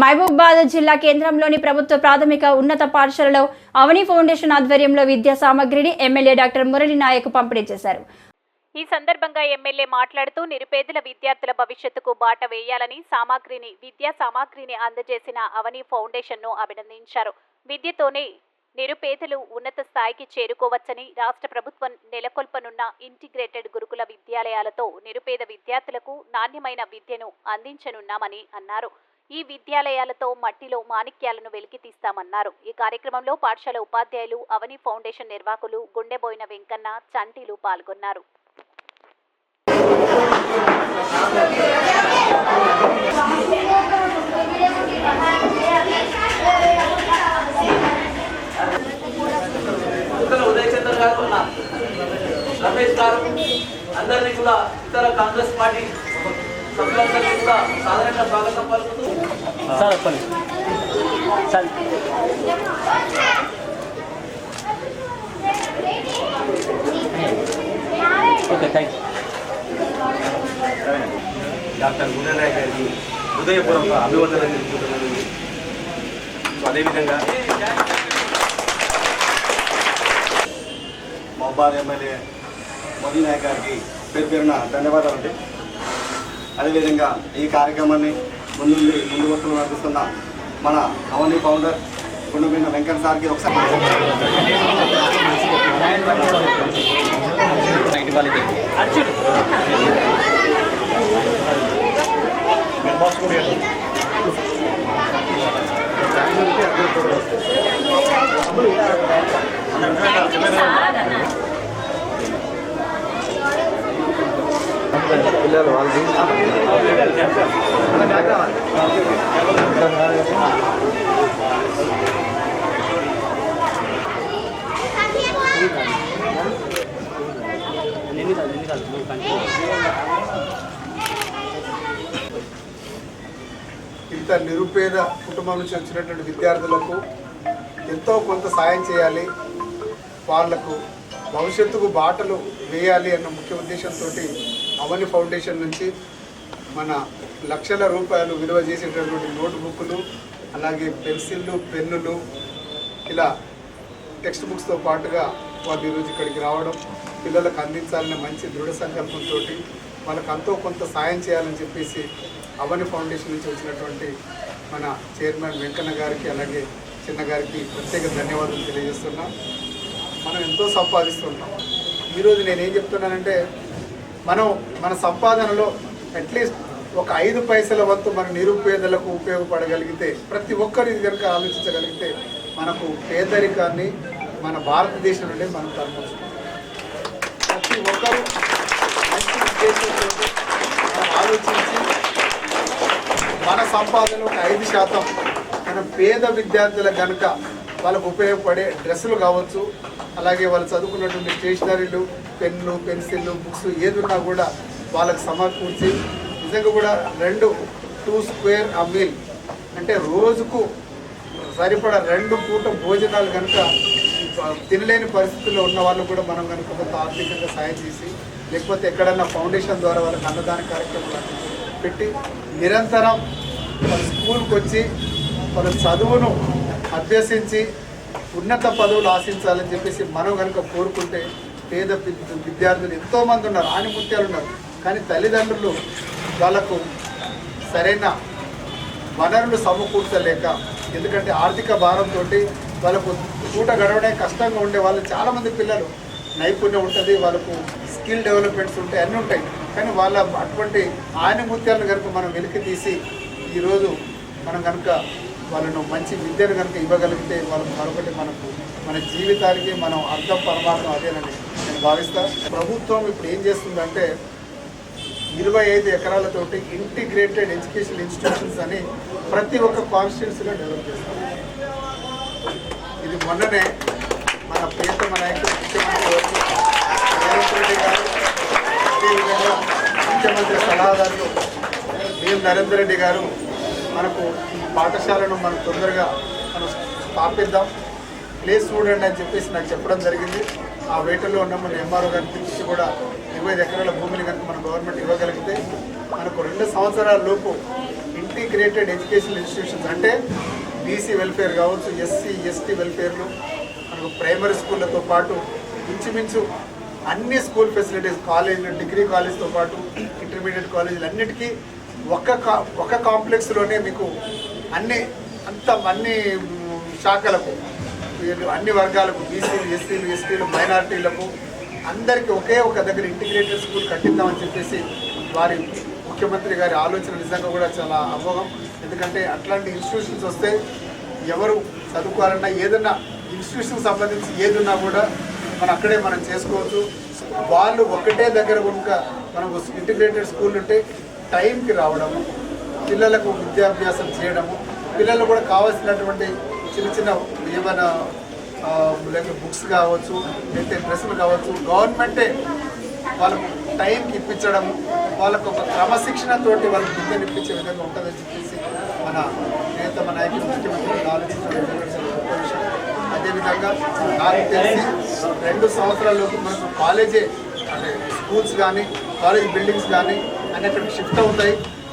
మహబూబాబాద్ జిల్లా కేంద్రంలోని ప్రభుత్వ ప్రాథమిక ఉన్నత పాఠశాలలో అవని ఫౌండేషన్ ఆధ్వర్యంలో విద్యా సామగ్రిని ఎమ్మెల్యే డాక్టర్ మురళి నాయక్ పంపిణీ చేశారు. ఈ సందర్భంగా ఎమ్మెల్యే మాట్లాడుతూ నిరుపేదల విద్యార్థుల భవిష్యత్తుకు బాట వేయాలని సామాగ్రిని విద్యా సామాగ్రిని అందజేసిన అవని ఫౌండేషన్ను అభినందించారు. విద్యతోనే నిరుపేదలు ఉన్నత స్థాయికి చేరుకోవచ్చని రాష్ట్ర ప్రభుత్వం నెలకొల్పనున్న ఇంటిగ్రేటెడ్ గురుకుల విద్యాలయాలతో నిరుపేద విద్యార్థులకు నాణ్యమైన విద్యను అందించనున్నామని అన్నారు. ఈ విద్యాలయాలతో మట్టిలో మాణిక్యాలను వెలికితీస్తామన్నారు ఈ కార్యక్రమంలో పాఠశాల ఉపాధ్యాయులు అవని ఫౌండేషన్ నిర్వాహకులు గుండెబోయిన వెంకన్న చంటీలు పాల్గొన్నారు. రమేష్ గారు అందరినీ కూడా ఇతర కాంగ్రెస్ పార్టీ సార్ చెప్పండి. సార్. ఓకే థ్యాంక్ డాక్టర్ గుండెనాయ గారికి హృదయపూర్వక అభివందనలు తెలుపుతున్నాను సో అదేవిధంగా మహబాద్ ఎమ్మెల్యే మోదీ నాయక్ గారికి పేరు పేరున ధన్యవాదాలు అండి అదేవిధంగా ఈ కార్యక్రమాన్ని ముందు ముందు వస్తువులు నడిపిస్తున్న మన అవని ఫౌండర్ గుండెమైన వెంకట సార్కి ఒకసారి నైట్ వాళ్ళకి ఇంత నిరుపేద కుటుంబం నుంచి వచ్చినటువంటి విద్యార్థులకు ఎంతో కొంత సాయం చేయాలి. వాళ్ళకు భవిష్యత్తుకు బాటలు వేయాలి అన్న ముఖ్య ఉద్దేశంతో అవని ఫౌండేషన్ నుంచి మన లక్షల రూపాయలు విలువ చేసేటటువంటి నోట్బుక్లు అలాగే పెన్సిళ్ళు పెన్నులు ఇలా టెక్స్ట్ బుక్స్తో పాటుగా వాళ్ళు ఈరోజు ఇక్కడికి రావడం పిల్లలకు అందించాలనే మంచి దృఢ సంకల్పంతో వాళ్ళకు అంతో కొంత సాయం చేయాలని చెప్పేసి అవని ఫౌండేషన్ నుంచి వచ్చినటువంటి మన చైర్మన్ వెంకన్న గారికి అలాగే చిన్న గారికి ప్రత్యేక ధన్యవాదాలు తెలియజేస్తున్నాం. మనం ఎంతో సంపాదిస్తున్నాం ఈరోజు నేను ఏం చెప్తున్నానంటే మనం మన సంపాదనలో అట్లీస్ట్ ఒక ఐదు పైసల వంతు మన నిరుపేదలకు ఉపయోగపడగలిగితే ప్రతి ఒక్కరు ఇది కనుక ఆలోచించగలిగితే మనకు పేదరికాన్ని మన భారతదేశం నుండి మనం తరమొచ్చు. ప్రతి ఒక్కరు మంచి ఉద్దేశంతో ఆలోచించి మన సంపాదన ఒక ఐదు శాతం మన పేద విద్యార్థుల కనుక వాళ్ళకు ఉపయోగపడే డ్రెస్సులు కావచ్చు అలాగే వాళ్ళు చదువుకున్నటువంటి స్టేషనరీలు పెన్ను పెన్సిళ్ళు బుక్స్ ఏదున్నా కూడా వాళ్ళకు సమకూర్చి నిజంగా కూడా రెండు టూ స్క్వేర్ ఆ మీల్. అంటే రోజుకు సరిపడా రెండు పూట భోజనాలు కనుక తినలేని పరిస్థితుల్లో ఉన్న వాళ్ళు కూడా మనం కనుక కొంత ఆర్థికంగా సాయం చేసి లేకపోతే ఎక్కడన్నా ఫౌండేషన్ ద్వారా వాళ్ళకి అన్నదాన కార్యక్రమాలు పెట్టి నిరంతరం వాళ్ళ స్కూల్కి వచ్చి వాళ్ళ చదువును అభ్యసించి ఉన్నత పదవులు ఆశించాలని చెప్పేసి మనం కనుక కోరుకుంటే పేద విద్యార్థులు ఎంతోమంది ఉన్నారు ఆణిముత్యాలు ఉన్నారు. కానీ తల్లిదండ్రులు వాళ్ళకు సరైన వనరులు సమకూర్చలేక ఎందుకంటే ఆర్థిక భారంతో వాళ్ళకు పూట గడవడే కష్టంగా ఉండే వాళ్ళు చాలామంది పిల్లలు నైపుణ్యం ఉంటుంది వాళ్ళకు స్కిల్ డెవలప్మెంట్స్ ఉంటాయి అన్నీ ఉంటాయి. కానీ వాళ్ళ అటువంటి ఆనిముత్యాలను కనుక మనం వెలికి తీసి ఈరోజు మనం కనుక వాళ్ళను మంచి విద్యను కనుక ఇవ్వగలిగితే వాళ్ళు మరొకటి మనకు మన జీవితానికి మనం అర్థం పరమార్థం అదేనని నేను భావిస్తా. ప్రభుత్వం ఇప్పుడు ఏం చేస్తుందంటే ఇరవై ఐదు ఎకరాలతోటి ఇంటిగ్రేటెడ్ ఎడ్యుకేషన్ ఇన్స్టిట్యూషన్స్ అని ప్రతి ఒక్క కాన్స్టిట్యున్సీలో డెవలప్ చేస్తాం ఇది మొన్ననే మన ప్రియతమ నాయకుడు ముఖ్యమంత్రి రేవంత్ రెడ్డి గారు అదేవిధంగా ముఖ్యమంత్రి సలహాదారులు బిఎం నరేందర్ రెడ్డి గారు మనకు ఈ పాఠశాలను మనం తొందరగా మనం స్థాపిద్దాం. ప్లేస్ చూడండి అని చెప్పేసి నాకు చెప్పడం జరిగింది. ఆ వేటల్లో ఉన్న మన ఎంఆర్ఓ గారిని పిలిచి కూడా ఇరవై ఎకరాల భూమిని కనుక మన గవర్నమెంట్ ఇవ్వగలిగితే మనకు రెండు సంవత్సరాల లోపు ఇంటిగ్రేటెడ్ ఎడ్యుకేషన్ ఇన్స్టిట్యూషన్స్ అంటే బీసీ వెల్ఫేర్ కావచ్చు ఎస్సీ ఎస్టీ వెల్ఫేర్లు మనకు ప్రైమరీ స్కూళ్ళతో పాటు ఇంచుమించు అన్ని స్కూల్ ఫెసిలిటీస్ కాలేజీలు డిగ్రీ కాలేజ్తో పాటు ఇంటర్మీడియట్ కాలేజీలు అన్నిటికీ ఒక కా ఒక కాంప్లెక్స్లోనే మీకు అన్ని అంత అన్ని శాఖలకు అన్ని వర్గాలకు బీసీలు ఎస్సీలు ఎస్టీలు మైనారిటీలకు అందరికీ ఒకే ఒక దగ్గర ఇంటిగ్రేటెడ్ స్కూల్ కట్టిద్దామని చెప్పేసి వారి ముఖ్యమంత్రి గారి ఆలోచన నిజంగా కూడా చాలా అమోఘం. ఎందుకంటే అట్లాంటి ఇన్స్టిట్యూషన్స్ వస్తే ఎవరు చదువుకోవాలన్నా ఏదన్నా ఇన్స్టిట్యూషన్ సంబంధించి ఏదున్నా కూడా మనం అక్కడే మనం చేసుకోవచ్చు. వాళ్ళు ఒకటే దగ్గర కనుక మనం ఇంటిగ్రేటెడ్ స్కూల్ ఉంటే టైంకి రావడము పిల్లలకు విద్యాభ్యాసం చేయడము పిల్లలు కూడా కావాల్సినటువంటి చిన్న చిన్న ఏమైనా లేకపోతే బుక్స్ కావచ్చు లేకపోతే డ్రెస్సులు కావచ్చు గవర్నమెంటే వాళ్ళకు టైంకి ఇప్పించడం వాళ్ళకు ఒక క్రమశిక్షణతోటి వాళ్ళకి విద్యను ఇప్పించే విధంగా ఉంటుందని చెప్పేసి మన నేత మన నాయకులు ముఖ్యమంత్రి ఆలోచించడం గొప్ప విషయం. అదేవిధంగా నాకు తెలిసి రెండు సంవత్సరాల్లోపు మనకు కాలేజే అంటే స్కూల్స్ కానీ కాలేజ్ బిల్డింగ్స్ కానీ and everybody should film me.